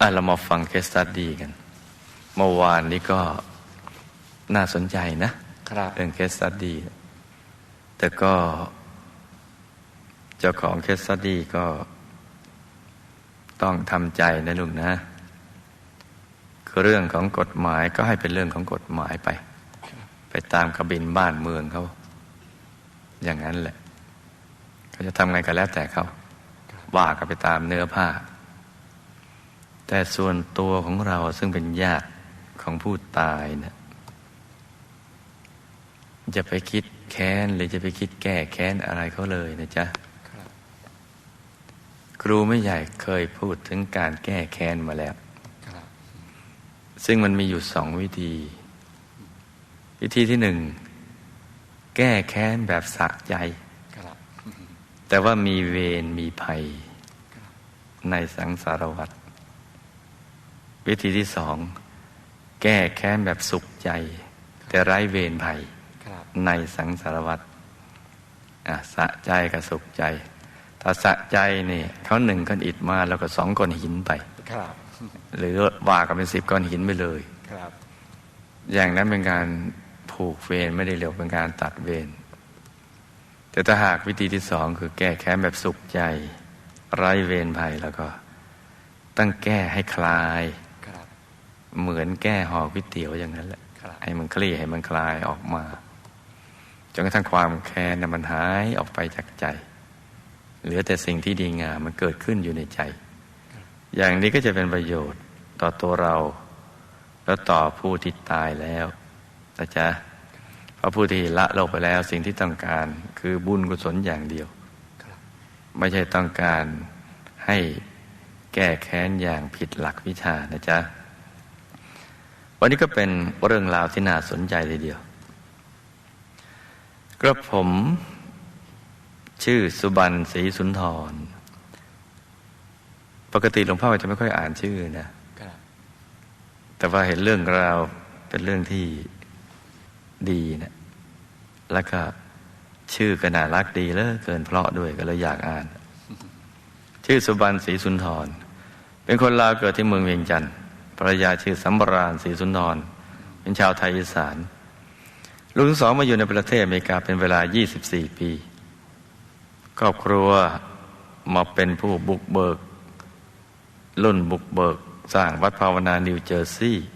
อะเรามาฟังเคสตัดดีกัน เมื่อวานนี้ก็น่าสนใจนะครับเรื่องเคสตัดดี แต่ก็เจ้าของเคสตัดดีก็ต้องทำใจนะลุงนะคือเรื่องของกฎหมายก็ให้เป็นเรื่องของกฎหมายไป ไปตามกระบินบ้านเมืองเขาอย่างนั้นแหละเขาจะทำไงก็แล้วแต่เขาว่ากันไปตามเนื้อผ้า แต่ส่วนตัวของเราซึ่งเป็นญาติของผู้ตายเนะี่ยจะไปคิดแค้นหรือจะไปคิดแก้แค้นอะไรเขาเลยนะจ๊ะครูไม่ใหญ่เคยพูดถึงการแก้แค้นมาแล้ว ซึ่งมันมีอยู่สองวิธี วิธีที่หนึ่ง แก้แค้นแบบสะใจ แต่ว่ามีเวรมีภัย ในสังสารวัฏ วิธีที่สอง แก้แค้นแบบสุขใจ แต่ไร้เวรภัยในสังสารวัฏสะใจกับสุขใจ ถ้าสะใจนี่เขาหนึ่งก้อนอิฐมาแล้วก็สองก้อนหินไปหรือว่ากันเป็นสิบก้อนหินไปเลยอย่างนั้นเป็นการผูกเวรไม่ได้เรียกเป็นการตัดเวรแต่ถ้าหากวิธีที่สองคือแก้แค้นแบบสุขใจ ไร้เวรภัยแล้วก็ ต้องแก้ให้คลาย เหมือนแก้ห่อก๋วยเตี๋ยวอย่างนั้นแหละให้มันคลี่ให้มันคลายออกมาจนกระทั่งความแค้นมันหายออกไปจากใจ เหลือแต่สิ่งที่ดีงามมันเกิดขึ้นอยู่ในใจ อย่างนี้ก็จะเป็นประโยชน์ต่อตัวเรา แล้วต่อผู้ที่ตายแล้วนะจ๊ะพระผู้ที่ละโลกไปแล้วสิ่งที่ต้องการคือบุญกุศลอย่างเดียว ไม่ใช่ต้องการให้แก้แค้นอย่างผิดหลักวิชานะจ๊ะ วันนี้ก็เป็นเรื่องราวที่น่าสนใจทีเดียว กระผม ชื่อสุบันศรีสุนทร ปกติหลวงพ่อจะไม่ค่อยอ่านชื่อนะแต่ว่าเห็นเรื่องราวเป็นเรื่องที่ดีนะแล้วก็ชื่อก็น่ารักดีเลยเกินเพราะด้วยก็เลยอยากอ่าน ชื่อสุบันศรีสุนทร เป็นคนลาวเกิดที่เมืองเวียงจันทร์ ภรรยาชื่อสัมบรานศรีสุนทรเป็นชาวไทยอีสาน ลูกทั้งสองมาอยู่ในประเทศอเมริกาเป็นเวลา 24 ปี ครอบครัวมาเป็นผู้บุกเบิก รุ่นบุกเบิก สร้างวัดภาวนานิวเจอร์ซีย์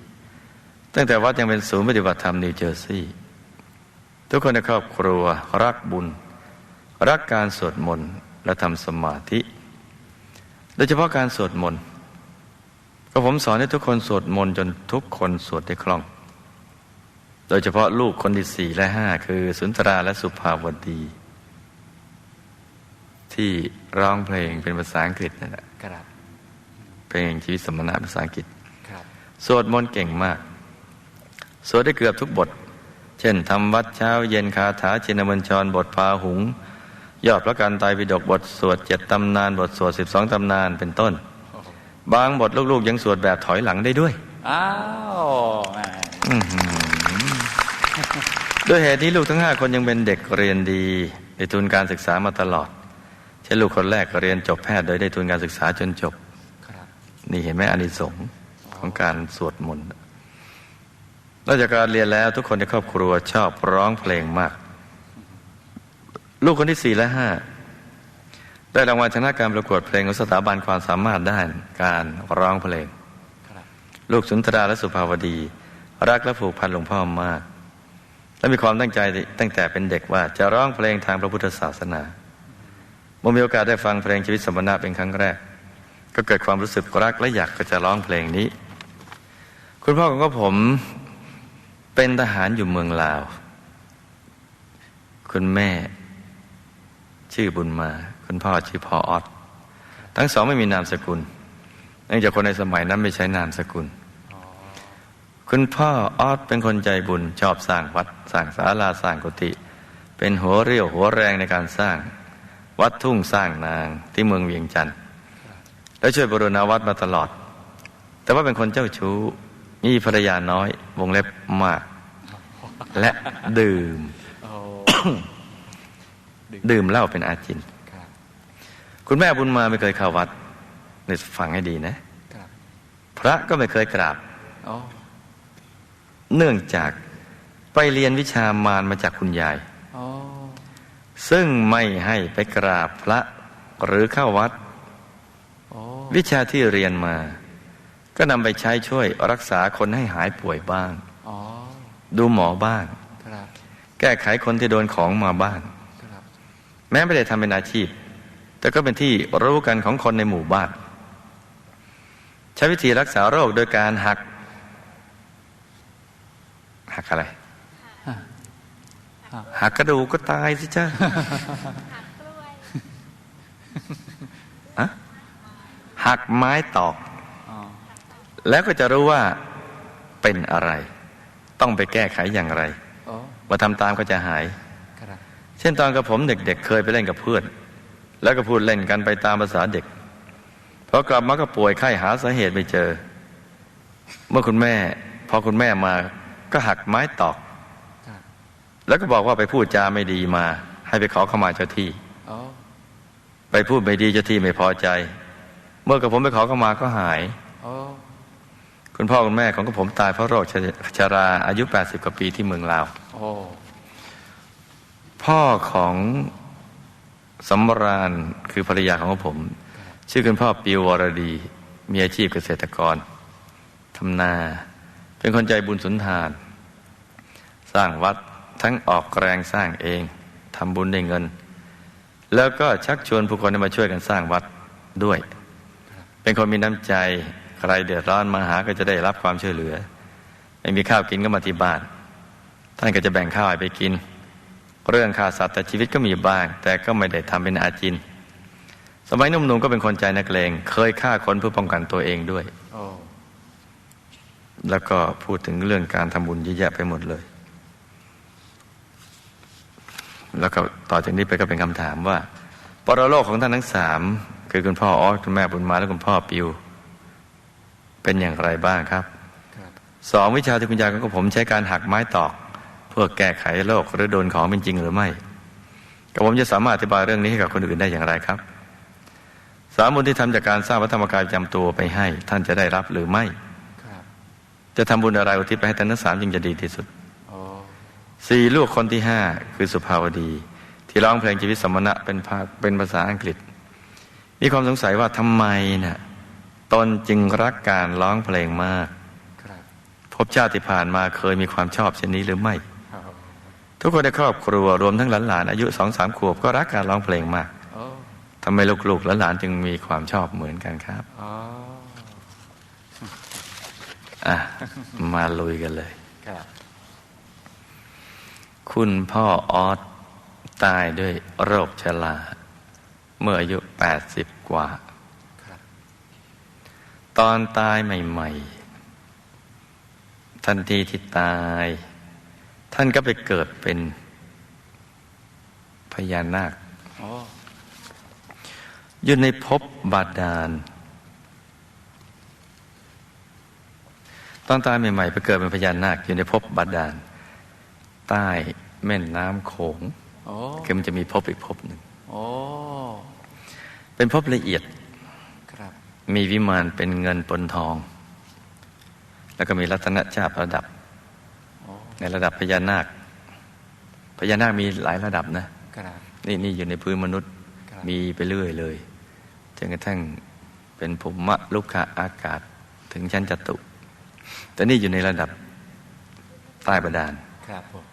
ตั้งแต่วัดยังเป็นศูนย์ปฏิบัติธรรมนิวเจอร์ซีย์ทุกคนในครอบครัวรักบุญ รักการสวดมนต์และทำสมาธิ โดยเฉพาะการสวดมนต์ ก็ผมสอนให้ทุกคนสวดมนต์จนทุกคนสวดได้คล่อง โดยเฉพาะลูกคนที่สี่และห้าคือสุนทราและสุภาวดี ที่ร้องเพลงเป็นภาษาอังกฤษนั่นแหละเพลงชีวิตสมณะภาษาอังกฤษสวดมนต์เก่งมาก สวดได้เกือบทุกบท เช่นทำวัดเช้าเย็นคาถาชินบัญชรบทพาหุง ยอดพระการตายวิดกบทสวดเจ็ดตำนาน บทสวดสิบสองตำนานเป็นต้น บางบทลูกๆ ยังสวดแบบถอยหลังได้ด้วย อ้าวด้วยเหตุนี้ลูกทั้งห้าคนยังเป็นเด็กเรียนดีได้ทุนการศึกษามาตลอด เช่นลูกคนแรกเรียนจบแพทย์โดยได้ทุนการศึกษาจนจบนี่เห็นไหมอานิสงส์ของการสวดมนต์นอกจากการเรียนแล้วทุกคนในครอบครัวชอบร้องเพลงมาก ลูกคนที่สี่และห้า ได้รางวัลชนะการประกวดเพลงของสถาบันความสามารถด้านการร้องเพลง ลูกสุนทราและสุภาวดี รักและผูกพันหลวงพ่อมาก และมีความตั้งใจตั้งแต่เป็นเด็กว่าจะร้องเพลงทางพระพุทธศาสนาเมื่อมีโอกาสได้ฟังเพลงชีวิตสมณะเป็นครั้งแรก ก็เกิดความรู้สึกรักและอยากจะร้องเพลงนี้ คุณพ่อของผมเป็นทหารอยู่เมืองลาว คุณแม่ ชื่อบุญมา คุณพ่อชื่อพ่อออดทั้งสองไม่มีนามสกุลเนื่องจากคนในสมัยนั้นไม่ใช้นามสกุล คุณพ่อออดเป็นคนใจบุญ ชอบสร้างวัดสร้างศาลาสร้างกุฏิเป็นหัวเรี่ยวหัวแรงในการสร้าง วัดทุ่งสร้างนางที่เมืองเวียงจันทร์และช่วยบรณาวัดมาตลอด แต่ว่าเป็นคนเจ้าชู้มีภรรยาน้อยวงเล็บมาก และดื่ม ดื่มเหล้าเป็นอาจิน คุณแม่บุญมาไม่เคยเข้าวัดนี่ฟังให้ดีนะระก็ไม่เคยกราบโอ้เนื่องจากไปเรียนวิชามารมาจากคุณยายโอ้ซึ่งไม่ให้ไปกราบพระหรือเข้าวัดโอ้วิชาที่เรียนมา ก็นำไปใช้ช่วยรักษาคนให้หายป่วยบ้างอ๋อดูหมอบ้างครับแก้ไขคนที่โดนของมาบ้างครับแม้ไม่ได้ทำเป็นอาชีพ แต่ก็เป็นที่รู้กันของคนในหมู่บ้าน ใช้วิธีรักษาโรคโดยการหัก หักอะไร หักกระดูกก็ตายสิจ้าอะหักไม้ตอกอ๋อแล้วก็จะรู้ว่าเป็นอะไร ต้องไปแก้ไขอย่างไรโอ้มาทำตามก็จะหายครับเช่นตอนกับผมเด็กๆเคยไปเล่นกับเพื่อน แล้วก็พูดเล่นกันไปตามภาษาเด็กพอกลับมาก็ป่วยไข้หาสาเหตุไม่เจอ เมื่อคุณแม่ พอคุณแม่มาก็หักไม้ตอกครับแล้วก็บอกว่าไปพูดจาไม่ดีมา ให้ไปขอเข้ามาเจ้าที่โอ้ไปพูดไม่ดีเจ้าที่ไม่พอใจ เมื่อกับผมไปขอเข้ามาก็หายโอ้คุณพ่อคุณแม่ของกับผมตายเพราะโรคชชราอายุ 80 กว่าปีที่เมืองลาวโอ้พ่อของ สำราญคือภรรยาของผม ชื่อคุณพ่อปิววรดี มีอาชีพเกษตรกรทำนา เป็นคนใจบุญสุนทาน สร้างวัดทั้งออกแรงสร้างเองทำบุญได้เงิน แล้วก็ชักชวนผู้คนมาช่วยกันสร้างวัดด้วย เป็นคนมีน้ำใจใครเดือดร้อนมาหาก็จะได้รับความช่วยเหลือ ไม่มีข้าวกินก็มาที่บ้านท่านก็จะแบ่งข้าวให้ไปกิน เรื่องฆ่าสัตว์แต่ชีวิตก็มีบ้าง แต่ก็ไม่ได้ทำเป็นอาจิน สมัยหนุ่มๆก็เป็นคนใจนักเลง เคยฆ่าคนเพื่อป้องกันตัวเองด้วยโอ้แล้วก็พูดถึงเรื่องการทำบุญเยอะแยะไปหมดเลย แล้วก็ต่อจากนี้ไปก็เป็นคำถามว่า ปรโลกของท่านทั้งสามคือคุณพ่อออสคุณแม่บุญมาและคุณพ่อปิว เป็นอย่างไรบ้างครับครับสองวิชาที่คุณยายของผมใช้การหักไม้ตอกเพื่อแก้ไขโรคหรือโดนของเป็นจริงหรือไม่กับผมจะสามารถอธิบายเรื่องนี้ให้กับคนอื่นได้อย่างไรครับ สามบุญที่ทำจากการสร้างวัฒธรรมกายประจำตัวไปให้ ท่านจะได้รับหรือไม่ครับจะทำบุญอะไรอุทิศไปให้ท่านทั้งสามจึงจะดีที่สุดโอ้สี่ลูกคนที่ห้าคือสุภาวดี ที่ร้องเพลงชีวิตสมณะเป็นภาเป็นภาษาอังกฤษ มีความสงสัยว่าทำไมน่ะตนจึงรักการร้องเพลงมากครับพบชาติที่ผ่านมาเคยมีความชอบเช่นนี้หรือไม่โอ้ ทุกคนในครอบครัวรวมทั้งหลานๆอายุสองสามขวบก็รักการร้องเพลงมากโอ้ทำไมลูกๆและหลานจึงมีความชอบเหมือนกันครับโอ้อะมาลุยกันเลยครับคุณพ่อออสตายด้วยโรคชราเมื่ออายุแปดสิบกว่าครับตอนตายใหม่ ๆ ทันทีที่ตาย ท่านก็ไปเกิดเป็นพญานาคโอ้อยู่ในภพบาดาล ตอนตายใหม่ๆไปเกิดเป็นพญานาค อยู่ในภพบาดาล ใต้แม่น้ำโขงโอ้คือมันจะมีภพอีกภพหนึ่งโอ้เป็นภพละเอียดครับมีวิมานเป็นเงินปนทอง แล้วก็มีรัตนชาติระดับโอ้ ในระดับพญานาค พญานาคมีหลายระดับนะครับนี่นี่อยู่ในพื้นมนุษย์ครับมีไปเรื่อยเลยจนกระทั่งเป็นภูมะลุกขะอากาศถึงชั้นจตุ แต่นี่อยู่ในระดับใต้บาดาลครับผม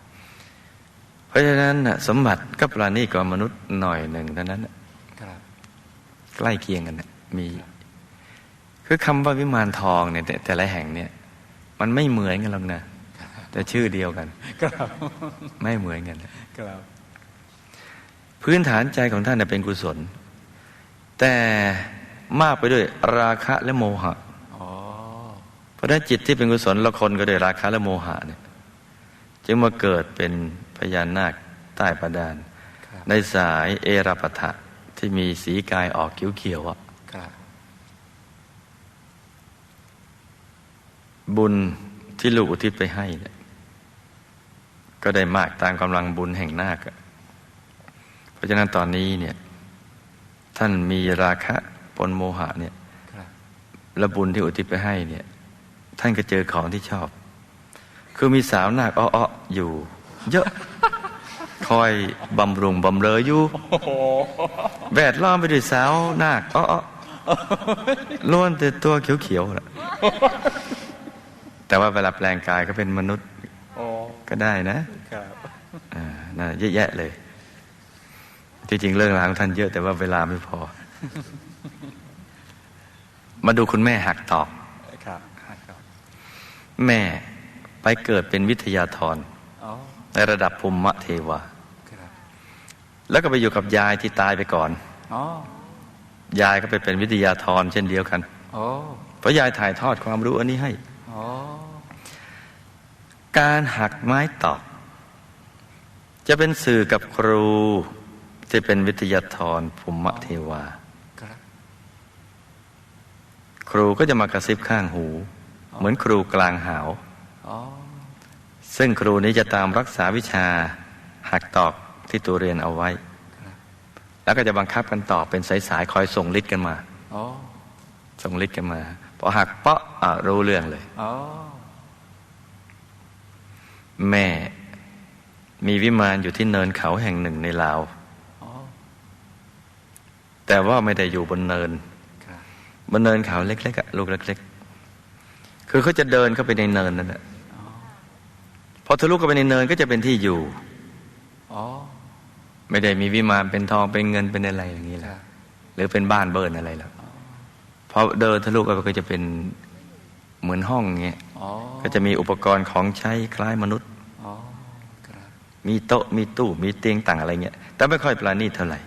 เพราะฉะนั้นน่ะสมบัติก็ปราณีกว่ามนุษย์หน่อยหนึ่งเท่านั้นน่ะครับใกล้เคียงกันน่ะมีคือคำว่าวิมานทองเนี่ยแต่แต่ละแห่งเนี่ย มันไม่เหมือนกันหรอกนะ แต่ชื่อเดียวกันครับไม่เหมือนกันครับ พื้นฐานใจของท่านน่ะเป็นกุศล แต่มากไปด้วยราคะและโมหะโอ้เพราะฉะนั้นจิตที่เป็นกุศลละคนก็ด้วยราคะและโมหะเนี่ยจึงมาเกิดเป็นพญานาคใต้ประดานครับในสายเอราปทะที่มีสีกายออกเขียวๆอะครับบุญที่ลูกอุทิศไปให้เนี่ย ก็ได้มากตามกำลังบุญแห่งนาคอะเพราะฉะนั้นตอนนี้เนี่ย ท่านมีราคะปนโมหะเนี่ยครับและบุญที่อุทิศไปให้เนี่ย ท่านก็เจอของที่ชอบ คือมีสาวนาคอ้อๆอยู่ เยอะคอยบำรุงบำเรออยู่แวดล้อมไปด้วยสาวนาคอ้อๆล้วนแต่ตัวเขียวๆแหละแต่ว่าเวลาแปลงกายก็เป็นมนุษย์โอ้ ก็ได้นะครับอ่าน่าเยอะแยะเลย จริงๆ เรื่องราวของท่านเยอะแต่ว่าเวลาไม่พอ มาดูคุณแม่หักตอกครับครับแม่ไปเกิดเป็นวิทยาธรอ๋อในระดับภูมิเทวาครับแล้วก็ไปอยู่กับยายที่ตายไปก่อนอ๋อยายก็ไปเป็นวิทยาธรเช่นเดียวกันโอ้เพราะยายถ่ายทอดความรู้อันนี้ให้อ๋อ การหักไม้ตอก จะเป็นสื่อกับครูที่เป็นวิทยาธรภูมิเทวา ครูก็จะมากระซิบข้างหู เหมือนครูกลางหาวซึ่งครูนี้จะตามรักษาวิชาหักตอกที่ตัวเรียนเอาไว้ แล้วก็จะบังคับกันต่อเป็นสายๆคอยส่งฤทธิ์กันมาส่งฤทธิ์กันมาพอหักเปาะอะรู้เรื่องเลย แม่ มีวิมานอยู่ที่เนินเขาแห่งหนึ่งในลาวอ๋อแต่ว่าไม่ได้อยู่บนเนินครับบนเนินเขาเล็กๆอะลูกเล็ก ๆ คือเขาจะเดินเข้าไปในเนินนั่นแหละอ๋อพอทะลุเข้าไปในเนินก็จะเป็นที่อยู่อ๋อไม่ได้มีวิมานเป็นทองเป็นเงินเป็นอะไรอย่างนี้คแหละรับหรือเป็นบ้านเบิร์นอะไรหรอกพอเดินทะลุเข้าไปก็จะเป็นเหมือนห้องเงี้ยอ๋อก็จะมีอุปกรณ์ของใช้คล้ายมนุษย์อ๋อครับ มีโต๊ะมีตู้มีเตียงต่างอะไรเงี้ย แต่ไม่ค่อยประณีตเท่าไหร่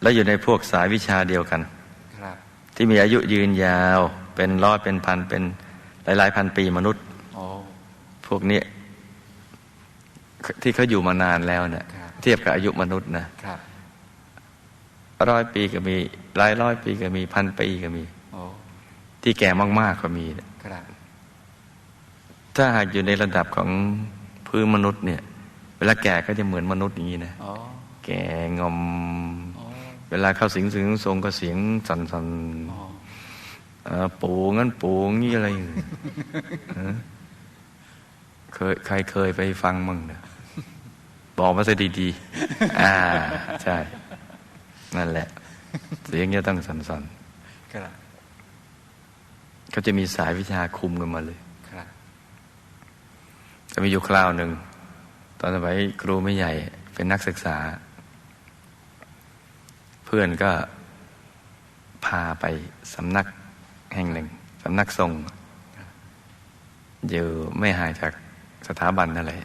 แล้วอยู่ในพวกสายวิชาเดียวกันครับที่มีอายุยืนยาวเป็นร้อยเป็นพันเป็นหลาย ๆ พันปีมนุษย์อ๋อพวกเนี้ยที่เขาอยู่มานานแล้วเนี่ยครับเทียบกับอายุมนุษย์นะครับร้อยปีก็มีหลายร้อยปีก็มีพันปีก็มีโอ้ที่แก่มาก ๆ ก็มีครับถ้าหากอยู่ในระดับของ พื้นมนุษย์เนี่ย เวลาแก่ก็จะเหมือนมนุษย์อย่างนี้นะอ๋อแก่งอมอ๋อเวลาเข้าสิงสิงทรงก็เสียงสั่นสันอ๋อๆเอ่อปูงั้นปูงี้อะไรอย่างเงี้ยฮะเคยใครเคยไปฟังมั่งเนี่ยบอกมาซะดีๆ อ่า ใช่ นั่นแหละ เสียงจะต้องสั่นครับๆเขาจะมีสายวิชาคุมกันมาเลย ครับจะมีอยู่คราวหนึ่ง ตอนสมัยครูไม่ใหญ่เป็นนักศึกษา เพื่อนก็พาไปสำนักแห่งหนึ่งสำนักทรงอยู่ไม่ห่างจากสถาบันนั่นแหละ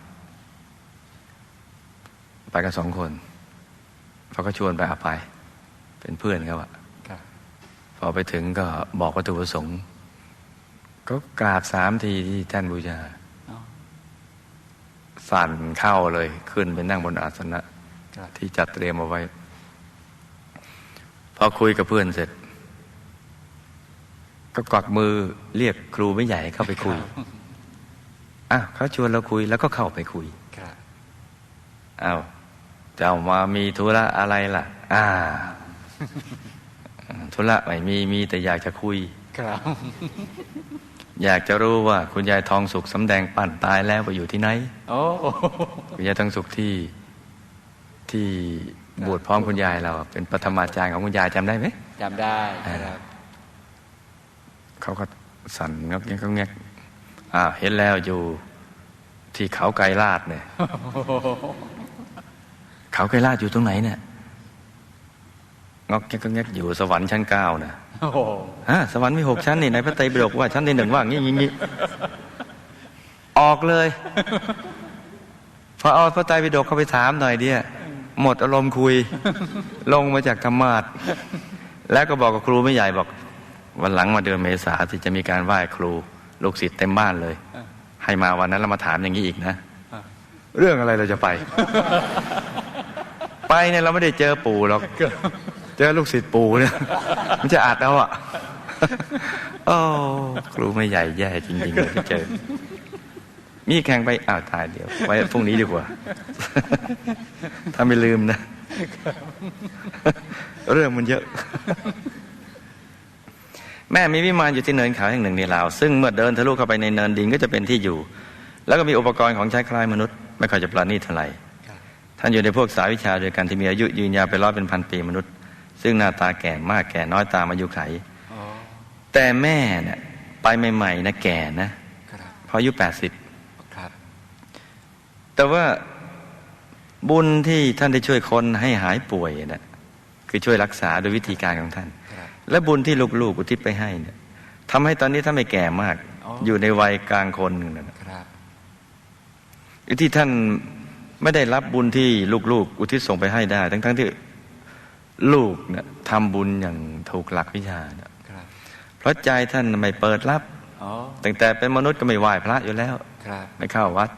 ไปกันสองคนเขาก็ชวนไปเอาไป เป็นเพื่อนเขาอะครับพอไปถึงก็บอกวัตถุประสงค์ ก็กราบสามทีที่ท่านบูชาอ๋อ สั่นเข้าเลย ขึ้นไปนั่งบนอาสนะครับที่จัดเตรียมเอาไว้ พอคุยกับเพื่อนเสร็จ ก็กวักมือเรียกครูไม่ใหญ่เข้าไปคุยอ้าวเขาชวนเราคุยแล้วก็เข้าไปคุยครับอ้าวเจ้ามามีธุระอะไรล่ะ อ่าธุระไม่มีมีแต่อยากจะคุยครับ อยากจะรู้ว่าคุณยายทองสุขสำแดงปั่นตายแล้วไปอยู่ที่ไหนโอ้คุณยายทองสุขที่ที่บวชพร้อมคุณยายเรา เป็นปฐมาจารย์ของคุณยายจำได้ไหมจำได้ครับเขาก็สั่นงอกแงกงอกแงกอ่าเห็นแล้วอยู่ที่เขาไกรลาดเนี่ย เขาไกรลาดอยู่ตรงไหนเนี่ย งอกแงกงอกแงกอยู่สวรรค์ชั้นเก้านะโอ้โหฮะสวรรค์มีหกชั้นนี่ในพระไตรปิฎกว่าชั้นที่หนึ่งว่างี้งี้งี้ออกเลยพอเอาพระไตรปิฎกเข้าไปถามหน่อยเดียหมดอารมณ์คุย ลงมาจากธรรมาสแล้วก็บอกกับครูไม่ใหญ่บอก วันหลังมาเดือนเมษาที่จะมีการไหว้ครู ลูกศิษย์เต็มบ้านเลย ให้มาวันนั้นเรามาถามอย่างนี้อีกนะ เรื่องอะไรเราจะไป ไปเนี่ยเราไม่ได้เจอปู่หรอก เจอลูกศิษย์ปู่เนี่ย มันจะอัดเอาอะโอ้ครูไม่ใหญ่แย่จริงๆเลยที่เจอ มีแข่งไปอ้าวตายเดี๋ยว ไว้พรุ่งนี้ดีกว่า ถ้าไม่ลืมนะ เรื่องมันเยอะ แม่มีวิมานอยู่ที่เนินเขาแห่งหนึ่งในลาว ซึ่งเมื่อเดินทะลุเข้าไปในเนินดินก็จะเป็นที่อยู่ แล้วก็มีอุปกรณ์ของใช้คล้ายมนุษย์ ไม่ค่อยจะประณีเท่าไหร่ท่านอยู่ในพวกสายวิชาโดยกันที่มีอายุยืนยาวเป็นร้อยเป็นพันปีมนุษย์ ซึ่งหน้าตาแก่มากแก่น้อยตามอายุไขอ๋อแต่แม่เนี่ยไปใหม่ๆนะแก่นะครับพออายุแปดสิบครับแต่ว่าบุญที่ท่านได้ช่วยคนให้หายป่วยนะคือช่วยรักษาโดยวิธีการของท่านครับและบุญที่ลูกๆอุทิศไปให้เนี่ยทำให้ตอนนี้ท่านไม่แก่มากอ๋อออยู่ในวัยกลางคนนั่นนะครับที่ท่านไม่ได้รับบุญที่ลูกๆ อุทิศส่งไปให้ได้ ทั้งๆที่ ลูกเนี่ยทำบุญอย่างถูกหลักวิชาเนี่ยครับเพราะใจท่านไม่เปิดรับอ๋อตั้งแต่เป็นมนุษย์ก็ไม่ไหว้พระอยู่แล้วครับไม่เข้าวัด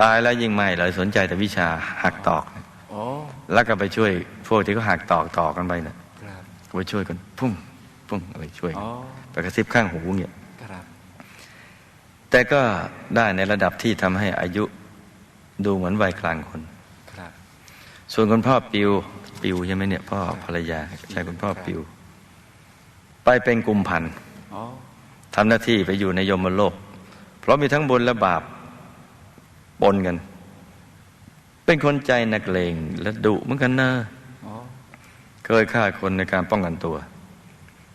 ตายแล้วยิ่งไม่เลยสนใจแต่วิชาหักตอกโอ้แล้วก็ไปช่วยพวกที่เขาหักตอกต่อกันไปเนี่ยครับก็ไปช่วยกันพุ่งพุ่งอะไรช่วยกัอ๋นอไปกระซิบข้างหูเนี่ยครับแต่ก็ได้ในระดับที่ทำให้อายุดูเหมือนวัยกลางคนครับส่วนคุณพ่อปิว ปิวใช่ไหมเนี่ยพ่อภรรยาใช่คุณพ่อปิว ไปเป็นกุมพันธ์อ๋อทำหน้าที่ไปอยู่ในยมโลก เพราะมีทั้งบุญและบาปปนกัน เป็นคนใจนักเลงและดุเหมือนกันนะอ๋อเคยฆ่าคนในการป้องกันตัว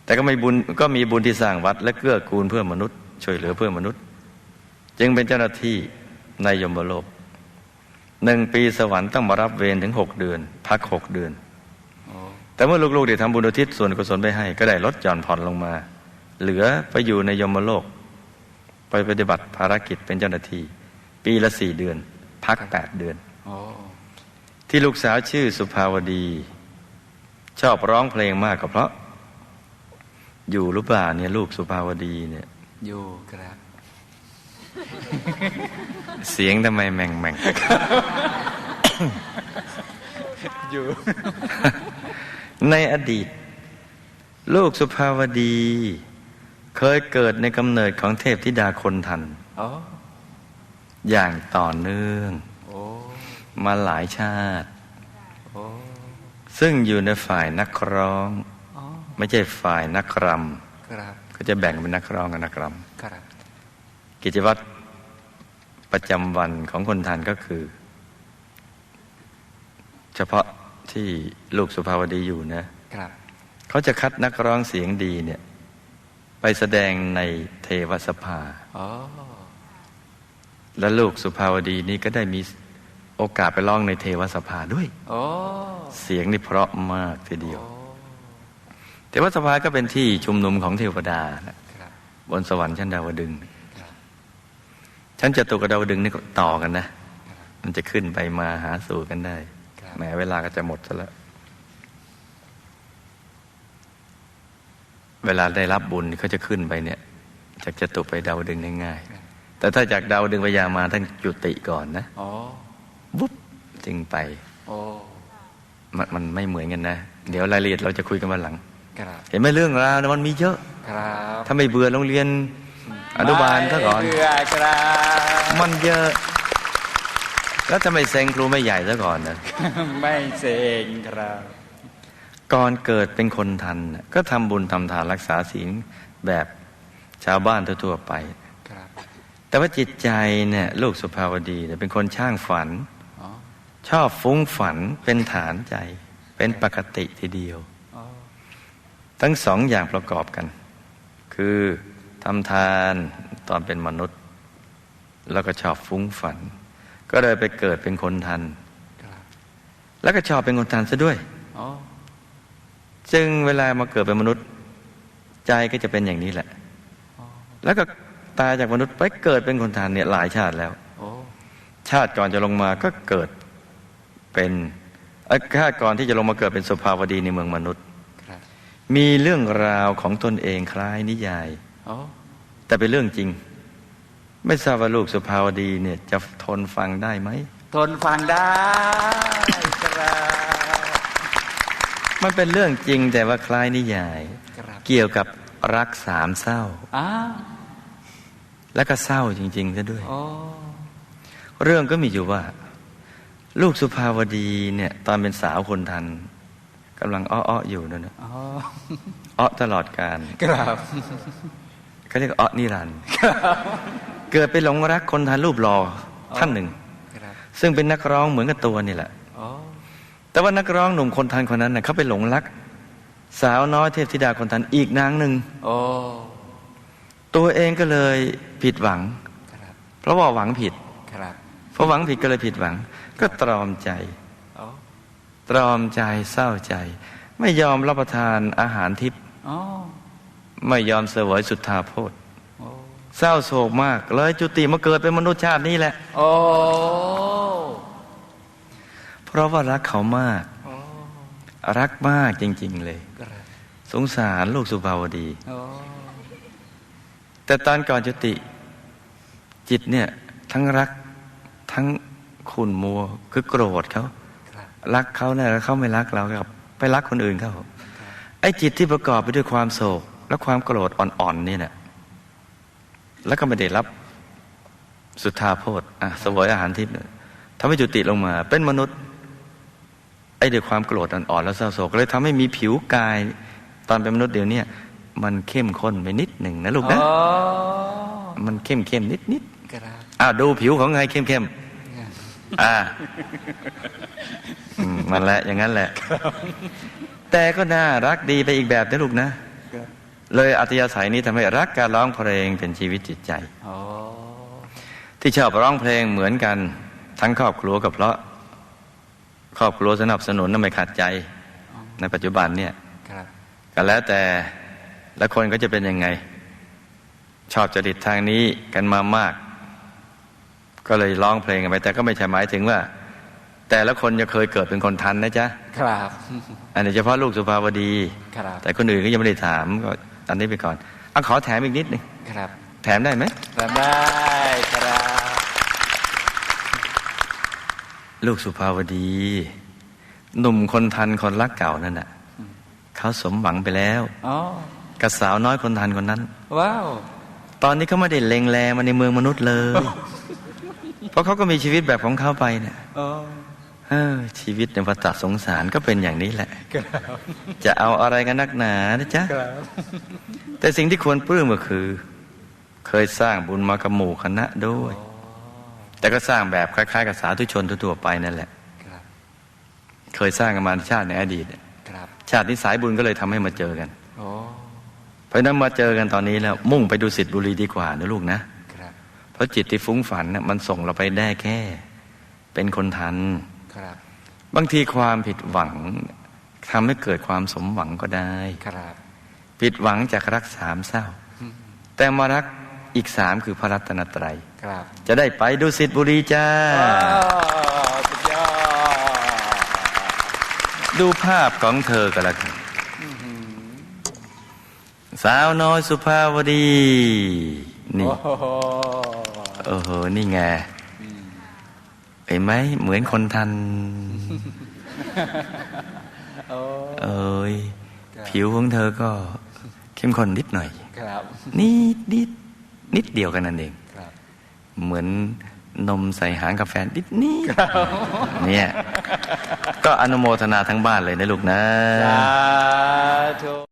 แต่ก็ไม่บุญก็มีบุญที่สร้างวัด และเกื้อกูลเพื่อมนุษย์ ช่วยเหลือเพื่อมนุษย์ จึงเป็นเจ้าหน้าที่ในยมโลก หนึ่งปีสวรรค์ต้องมารับเวรถึงหกเดือน พักหกเดือนอแต่เมื่อลูกๆได้ทำบุญอุทิศส่วนกุศลไปให้ ก็ได้ลดหย่อนผ่อนลงมา เหลือไปอยู่ในยมโลก ไปปฏิบัติภารกิจเป็นเจ้าหน้าที่ ปีละสี่เดือน พักแปดเดือนอที่ลูกสาวชื่อสุภาวดี ชอบร้องเพลงมากก็เพราะ อยู่หรือเปล่าเนี่ยลูกสุภาวดีเนี่ย อยู่ครับ เสียงทำไมแม่งแม่งอยู่ ในอดีต ลูกสุภาวดี เคยเกิดในกำเนิดของเทพธิดาคนทันอ๋ออย่างต่อเนื่องโอ้มาหลายชาติโอ้ซึ่งอยู่ในฝ่ายนักร้องอ๋อไม่ใช่ฝ่ายนักรครับำก็จะแบ่งเป็นนักร้องกับนักรครับำ กิจวัตรประจำวันของคนทันก็คือ เฉพาะที่ลูกสุภาวดีอยู่นะ ครับ เขาจะคัดนักร้องเสียงดีเนี่ย ไปแสดงในเทวสภาอ๋อและลูกสุภาวดีนี่ก็ได้มีโอกาสไปร้องในเทวสภาด้วยโอ้เสียงนี่เพราะมากทีเดียวโอ้เทวสภาก็เป็นที่ชุมนุมของเทวดานะครับบนสวรรค์ชั้นดาวดึงส์ครับ ชั้นจตุกับดาวดึงส์นี่ก็ต่อกันนะ มันจะขึ้นไปมาหาสู่กันได้ครับแหมเวลาก็จะหมดซะแล้ว เวลาได้รับบุญเขาจะขึ้นไปเนี่ย จากจตุไปดาวดึงส์ง่ายๆแต่ถ้าจากดาวดึงส์ไปยามาท่านจุติก่อนนะอ๋อวุ๊บจึงไปโอ้มันมันไม่เหมือนกันนะ เดี๋ยวรายละเอียดเราจะคุยกันวันหลังครับเห็นไหมเรื่องราวนะมันมีเยอะครับถ้าไม่เบื่อโรงเรียน อนุบาลซะก่อนไม่เบื่อครับ มันเยอะ แล้วทำไมเซ็งครูไม่ใหญ่ซะก่อนนะ ไม่เซ็งครับ ก่อนเกิดเป็นคนทันน่ะก็ทำบุญทำทานรักษาศีลแบบชาวบ้านทั่วๆไปครับแต่ว่าจิตใจเนี่ยลูกสุภาวดีเนี่ยเป็นคนช่างฝันอ๋อชอบฟุ้งฝันเป็นฐานใจ เป็นปกติทีเดียวอ๋อทั้งสองอย่างประกอบกัน คือ ทำทานตอนเป็นมนุษย์ แล้วก็ชอบฟุ้งฝัน ก็เลยไปเกิดเป็นคนทันครับแล้วก็ชอบเป็นคนทันซะด้วยอ๋อจึงเวลามาเกิดเป็นมนุษย์ ใจก็จะเป็นอย่างนี้แหละอ๋อแล้วก็ตายจากมนุษย์ไปเกิดเป็นคนทันเนี่ยหลายชาติแล้วโอ้ชาติก่อนจะลงมาก็เกิดเป็นเอ้ยชาติก่อนที่จะลงมาเกิดเป็นสุภาวดีในเมืองมนุษย์ครับมีเรื่องราวของตนเองคล้ายนิยาย อ๋อแต่เป็นเรื่องจริง ไม่ทราบว่าลูกสุภาวดีเนี่ยจะทนฟังได้ไหม ทนฟังได้ครับมันเป็นเรื่องจริงแต่ว่าคล้ายนิยายครับเกี่ยวกับรักสามเศร้าอ้าวแล้วก็เศร้าจริงๆซะด้วยโอ้เรื่องก็มีอยู่ว่า ลูกสุภาวดีเนี่ย ตอนเป็นสาวคนทันกำลังอ้อๆอยู่นั่นนะอ๋ออ้อตลอดการครับ เขาเรียกอ้อนิรันดร์เกิดไปหลงรักคนทานรูปหล่อท่านหนึ่งครับซึ่งเป็นนักร้องเหมือนกับตัวนี่แหละอ๋อแต่ว่านักร้องหนุ่มคนทันคนนั้นน่ะเขาไปหลงรัก สาวน้อยเทพธิดาคนทันอีกนางหนึ่งโอ้ตัวเองก็เลยผิดหวังครับเพราะว่าหวังผิดครับเพราะหวังผิดก็เลยผิดหวัง ก็ตรอมใจอ๋อตรอมใจเศร้าใจ ไม่ยอมรับประทานอาหารทิพย์อ๋อ ไม่ยอมเสวยสุทธาโพธโอ้เศร้าโศกมาก เลยจุติมาเกิดเป็นมนุษย์ชาตินี้แหละ โอ้เพราะว่ารักเขามากโอ้รักมากจริง ๆ เลยครับสงสารลูกสุภาวดีโอ้แต่ตอนก่อนจุติ จิตเนี่ย ทั้งรักทั้งขุนมัว คือโกรธเขาครับรักเขาเนี่ยแล้วเขาไม่รักเรากับ ไปรักคนอื่นเขาไอ้จิตที่ประกอบไปด้วยความโศก และความโกรธอ่อนๆนี่แหละแล้วก็ไม่ได้รับสุทธาโพธอะเสวยอาหารทิพย์เนี่ยทำให้จุติลงมา เป็นมนุษย์ ไอ้ด้วยความโกรธอ่อนๆแล้วเศร้าโศกเลยทำให้มีผิวกาย ตอนเป็นมนุษย์เดี๋ยวเนี้มันเข้มข้นไปนิดหนึ่งนะลูกนะอ๋อมันเข้มเข้มนิดนิดครับๆอะดูผิวของไงเข้มเข้มๆอ่าอืมมันแหละอย่างนั้นแหละ แต่ก็น่ารักดีไปอีกแบบนะลูกนะครับ เลยอัธยาศัยนี้ทำให้รักการร้องเพลงเป็นชีวิตจิตใจโอ้ที่ชอบร้องเพลงเหมือนกัน ทั้งครอบครัวกับเพราะ ครอบครัวสนับสนุนและไม่ขัดใจ ในปัจจุบันเนี่ยครับก็แล้วแต่ละคนก็จะเป็นยังไง ชอบจริตทางนี้กันมามาก ก็เลยร้องเพลงกันไป แต่ก็ไม่ใช่หมายถึงว่า แต่ละคนจะเคยเกิดเป็นคนทันนะจ๊ะครับ อันนี้เฉพาะลูกสุภาวดีครับแต่คนอื่นก็ยังไม่ได้ถามก็ อันนี้ไปก่อนเอาขอแถมอีกนิดหนึงครับ แถมได้ไหมครับได้ครับ ลูกสุภาวดี หนุ่มคนทันคนรักเก่านั่นน่ะเขาสมหวังไปแล้วอ๋อกับสาวน้อยคนทันคนนั้น ว้าว ตอนนี้เขาไม่ได้เล็งแลมาในเมืองมนุษย์เลย เพราะเขาก็มีชีวิตแบบของเขาไปเนี่ยอ๋อ เออชีวิตในวัฏสงสารก็เป็นอย่างนี้แหละครับจะเอาอะไรกันนักหนานะจ๊ะครับแต่สิ่งที่ควรปลื้มก็คือ เคยสร้างบุญมากับหมู่คณะด้วย แต่ก็สร้างแบบคล้ายๆ กับสาธุชนทั่วๆไปนั่นแหละครับเคยสร้างกันมาในชาติในอดีตเนี่ยครับชาตินี้สายบุญก็เลยทำให้มาเจอกันโอ้เพราะฉะนั้นมาเจอกันตอนนี้แล้ว มุ่งไปดูสิทธิบุรีดีกว่านะลูกนะครับเพราะจิตที่ฟุ้งฝันน่ะมันส่งเราไปได้แค่ เป็นคนทัน ครับ บางทีความผิดหวังทำให้เกิดความสมหวังก็ได้ครับ ผิดหวังจากรักสามเศร้า แต่มารักอีกสามคือพระรัตนตรัยครับ จะได้ไปดูสิทธิบุรีจ้าว้าวสุดยอดดูภาพของเธอกันละกันสาวน้อยสุภาวดี นี่ โอ้โหโอ้โหนี่ไงเห็นไหมเหมือนคนทันโอ้เอ้ยครับผิวของเธอก็เข้มข้นนิดหน่อยครับนิดนิดนิดเดียวกันนั่นเองครับเหมือนนมใส่หางกาแฟนิดนิดเนี่ยก็อนุโมทนาทั้งบ้านเลยนะลูกนะสาธุ